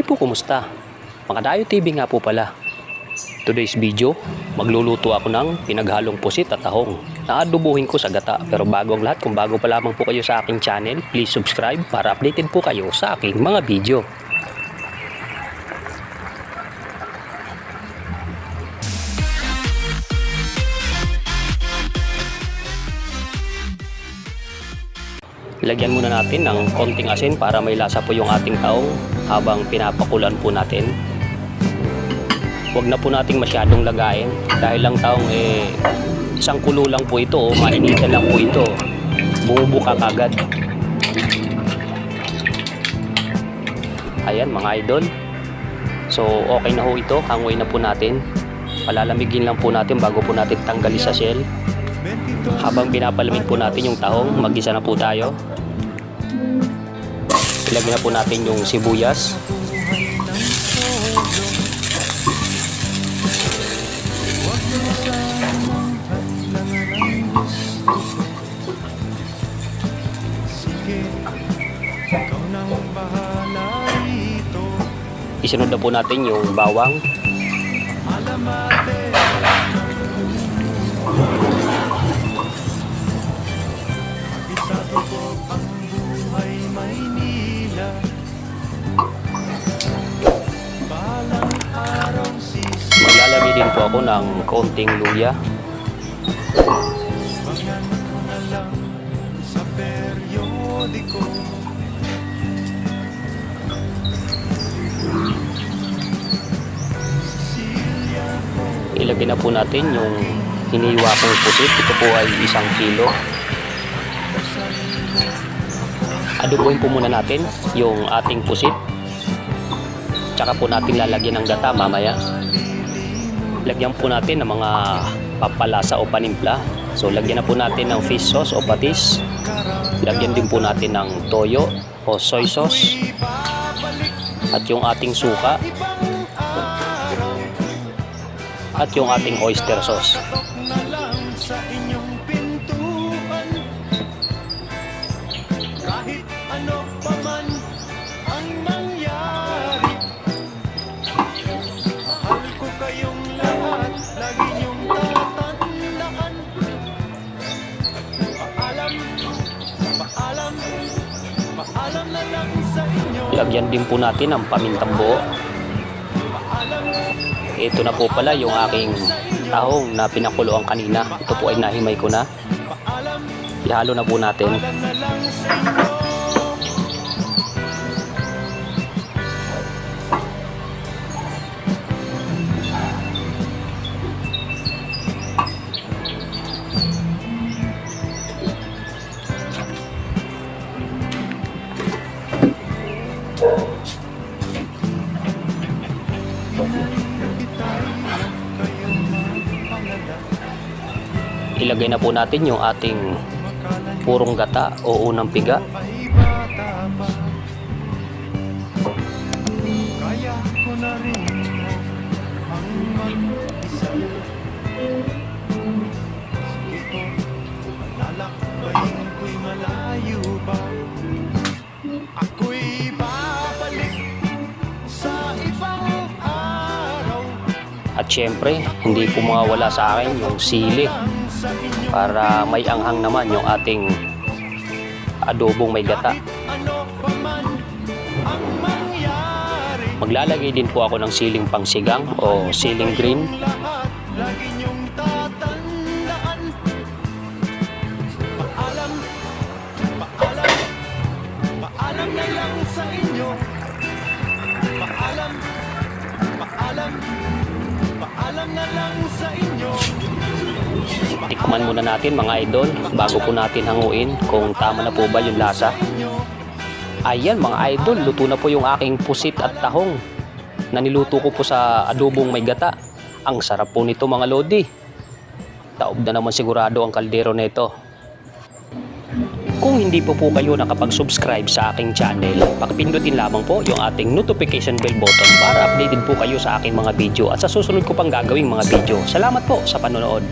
Hi po, kumusta? Mga Dayo TV nga po pala. Today's video, magluluto ako ng pinaghalong pusit at tahong. Naadubuhin ko sa gata. Pero bago ang lahat, kung bago pa lamang po kayo sa aking channel, please subscribe para updated po kayo sa aking mga video. Lagyan muna natin ng konting asin para may lasa po yung ating taong habang pinapakulan po natin. Huwag na po nating masyadong lagayin dahil lang taong eh isang kulo lang po ito o mainitan lang po ito. Bumubuka kagad. Ayan mga idol. So okay na ho ito. Hangoy na po natin. Palalamigin lang po natin bago po natin tanggalin sa shell. Habang pinapalamig po natin yung tahong, mag-isa na po tayo. Ilagyan na po natin yung sibuyas. Isunod na po natin yung bawang. Isa ko ang buhay Maynila Din po ako ng konting luya. Ilagay na po natin yung hiniwa kong pusit. Ito po ay isang kilo. Adobohin po muna natin yung ating pusit. Tsaka po natin lalagyan ng gata mamaya. Lagyan po natin ng mga papalasa o panimpla. So lagyan na po natin ng fish sauce o patis. Lagyan din po natin ng toyo o soy sauce. At yung ating suka. At yung ating oyster sauce. Kahit ano pa man Lagyan din po natin ng pamintang buo. Ito na po pala yung aking tahong na pinakuloan kanina. Ito po ay nahimay ko na. Ihalo na po natin. Ilagay na po natin yung ating purong gata o unang piga. Kaya ko na rin ang mag-isa syempre, hindi po mawawala sa akin yung sili para may anghang naman yung ating adobong may gata. Maglalagay din po ako ng siling pangsigang o siling green. Tikman muna natin mga idol bago po natin hanguin kung tama na po ba yung lasa. Ayan mga idol, luto na po yung aking pusit at tahong na niluto ko po sa adobong may gata. Ang sarap po nito mga lodi. Taob na naman sigurado ang kaldero nito. Kung hindi po po kayo nakapag-subscribe sa aking channel, pakipindutin lamang po yung ating notification bell button para updated po kayo sa aking mga video at sa susunod ko pang gagawing mga video. Salamat po sa panonood.